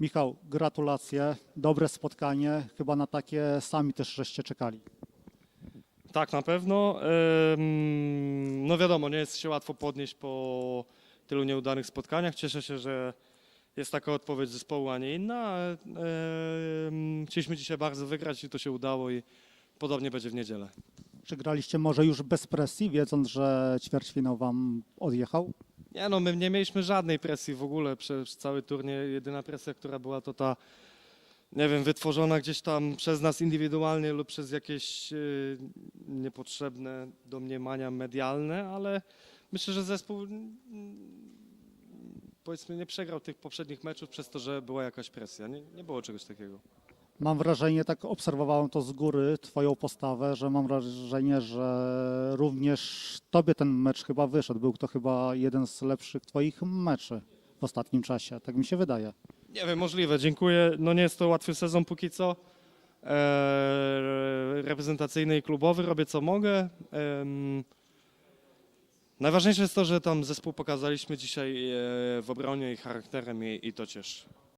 Michał, gratulacje, dobre spotkanie. Chyba na takie sami też żeście czekali. Tak, na pewno. No wiadomo, nie jest się łatwo podnieść po tylu nieudanych spotkaniach. Cieszę się, że jest taka odpowiedź zespołu, a nie inna. Chcieliśmy dzisiaj bardzo wygrać i to się udało i podobnie będzie w niedzielę. Czy graliście może już bez presji, wiedząc, że ćwierćfinał wam odjechał? Nie no, my nie mieliśmy żadnej presji w ogóle przez cały turniej. Jedyna presja, która była, to ta, nie wiem, wytworzona gdzieś tam przez nas indywidualnie lub przez jakieś y, niepotrzebne domniemania medialne, ale myślę, że zespół mm, powiedzmy nie przegrał tych poprzednich meczów przez to, że była jakaś presja. Nie, nie było czegoś takiego. Mam wrażenie, tak obserwowałem to z góry, twoją postawę, że mam wrażenie, że również tobie ten mecz chyba wyszedł. Był to chyba jeden z lepszych twoich meczy w ostatnim czasie, tak mi się wydaje. Nie wiem, możliwe, dziękuję. No nie jest to łatwy sezon póki co. Eee, reprezentacyjny i klubowy, robię co mogę. Najważniejsze jest to, że tam zespół pokazaliśmy dzisiaj e, w obronie i charakterem i, i to cieszy.